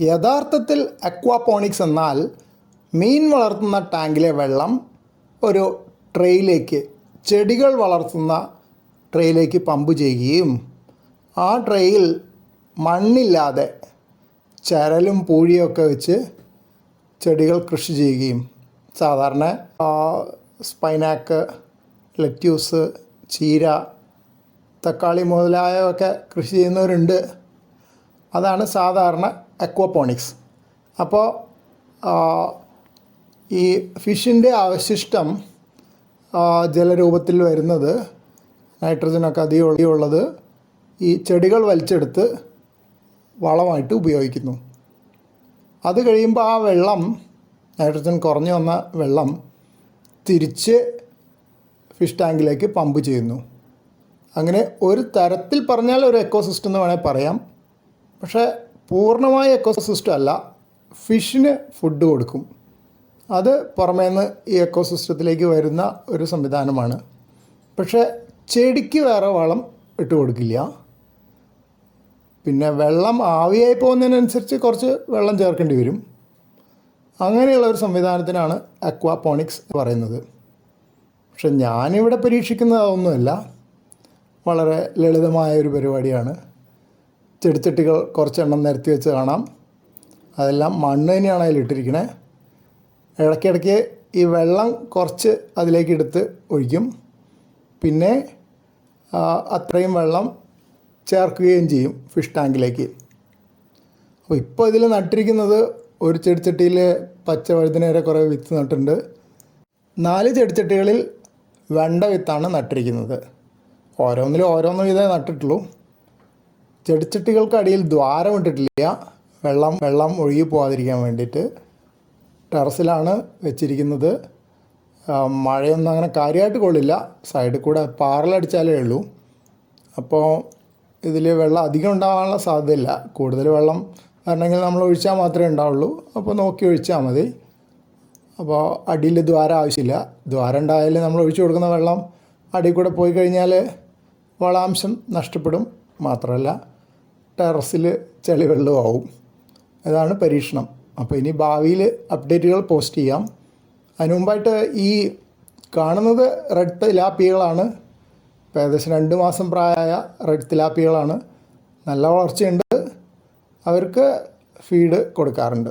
യഥാർത്ഥത്തിൽ അക്വാപോണിക്സ് എന്നാൽ മീൻ വളർത്തുന്ന ടാങ്കിലെ വെള്ളം ഒരു ട്രേയിലേക്ക് ചെടികൾ വളർത്തുന്ന ട്രേയിലേക്ക് പമ്പ് ചെയ്യുകയും ആ ട്രേയിൽ മണ്ണില്ലാതെ ചരലും പൂഴിയൊക്കെ വെച്ച് ചെടികൾ കൃഷി ചെയ്യുകയും സാധാരണ സ്പൈനാക്ക് ലെറ്റ്യൂസ് ചീര തക്കാളി മുതലായവയൊക്കെ കൃഷി ചെയ്യുന്നവരുണ്ട്. അതാണ് സാധാരണ അക്വപോണിക്സ് അപ്പോൾ ഈ ഫിഷിന്റെ അവശിഷ്ടം ജലരൂപത്തിൽ വരുന്നത് നൈട്രജനൊക്കെ അധികം ഉള്ളത് ഈ ചെടികൾ വലിച്ചെടുത്ത് വളമായിട്ട് ഉപയോഗിക്കുന്നു. അത് കഴിയുമ്പോൾ ആ വെള്ളം നൈട്രജൻ കുറഞ്ഞു വന്ന വെള്ളം തിരിച്ച് ഫിഷ് ടാങ്കിലേക്ക് പമ്പ് ചെയ്യുന്നു. അങ്ങനെ ഒരു തരത്തിൽ പറഞ്ഞാൽ ഒരു എക്കോസിസ്റ്റം എന്ന് വേണേൽ പറയാം. പക്ഷേ പൂർണമായ എക്കോസിസ്റ്റം അല്ല ഫിഷിന് ഫുഡ് കൊടുക്കും. അത് പുറമേ നിന്ന് ഈ എക്കോസിസ്റ്റത്തിലേക്ക് വരുന്ന ഒരു സംവിധാനമാണ്. പക്ഷേ ചെടിക്ക് വേറെ വളം ഇട്ട് കൊടുക്കില്ല. പിന്നെ വെള്ളം ആവിയായി പോകുന്നതിനനുസരിച്ച് കുറച്ച് വെള്ളം ചേർക്കേണ്ടി വരും. അങ്ങനെയുള്ള ഒരു സംവിധാനത്തിനാണ് അക്വാപോണിക്സ് പറയുന്നത്. പക്ഷെ ഞാനിവിടെ പരീക്ഷിക്കുന്നത് അതൊന്നുമല്ല. വളരെ ലളിതമായ ഒരു പരിപാടിയാണ്. ചെടിച്ചട്ടികൾ കുറച്ചെണ്ണം നിരത്തി വെച്ച് കാണാം. അതെല്ലാം മണ്ണ് തന്നെയാണ് അതിലിട്ടിരിക്കണേ ഇടയ്ക്കിടയ്ക്ക് ഈ വെള്ളം കുറച്ച് അതിലേക്ക് എടുത്ത് ഒഴിക്കും. പിന്നെ അത്രയും വെള്ളം ചേർക്കുകയും ചെയ്യും ഫിഷ് ടാങ്കിലേക്ക്. അപ്പോൾ ഇപ്പോൾ ഇതിൽ നട്ടിരിക്കുന്നത് ഒരു ചെടിച്ചട്ടിയിൽ പച്ച വഴുതിനേരെ കുറേ വിത്ത് നട്ടിട്ടുണ്ട്. നാല് ചെടിച്ചട്ടികളിൽ വെണ്ട വിത്താണ് നട്ടിരിക്കുന്നത്. ഓരോന്നിലും ഓരോന്നും ഇതേ നട്ടിട്ടുള്ളൂ. ചെടിച്ചട്ടികൾക്ക് അടിയിൽ ദ്വാരം ഇട്ടിട്ടില്ല. വെള്ളം വെള്ളം ഒഴുകി പോകാതിരിക്കാൻ വേണ്ടിയിട്ട് ടെറസിലാണ് വെച്ചിരിക്കുന്നത്. മഴയൊന്നും അങ്ങനെ കാര്യമായിട്ട് കൊള്ളില്ല. സൈഡിൽ കൂടെ പാറലടിച്ചാലേ ഉള്ളൂ. അപ്പോൾ ഇതിൽ വെള്ളം അധികം ഉണ്ടാകാനുള്ള സാധ്യതയില്ല. കൂടുതൽ വെള്ളം വരണമെങ്കിൽ നമ്മൾ ഒഴിച്ചാൽ മാത്രമേ ഉണ്ടാവുള്ളൂ. അപ്പോൾ നോക്കി ഒഴിച്ചാൽ മതി. അപ്പോൾ അടിയിൽ ദ്വാരം ആവശ്യമില്ല. ദ്വാരം ഉണ്ടായാൽ നമ്മൾ ഒഴിച്ചു കൊടുക്കുന്ന വെള്ളം അടിയിൽ കൂടെ പോയി കഴിഞ്ഞാൽ വളാംശം നഷ്ടപ്പെടും. മാത്രമല്ല ടെറസിൽ ചെളി വെള്ളമാവും. അതാണ് പരീക്ഷണം. അപ്പോൾ ഇനി ഭാവിയിൽ അപ്ഡേറ്റുകൾ പോസ്റ്റ് ചെയ്യാം. അതിനു മുമ്പായിട്ട് ഈ കാണുന്നത് റെഡ് തിലാപ്പികളാണ്. ഇപ്പോൾ ഏകദേശം രണ്ട് മാസം പ്രായമായ റെഡ് തിലാപ്പികളാണ്. നല്ല വളർച്ചയുണ്ട്. അവർക്ക് ഫീഡ് കൊടുക്കാറുണ്ട്.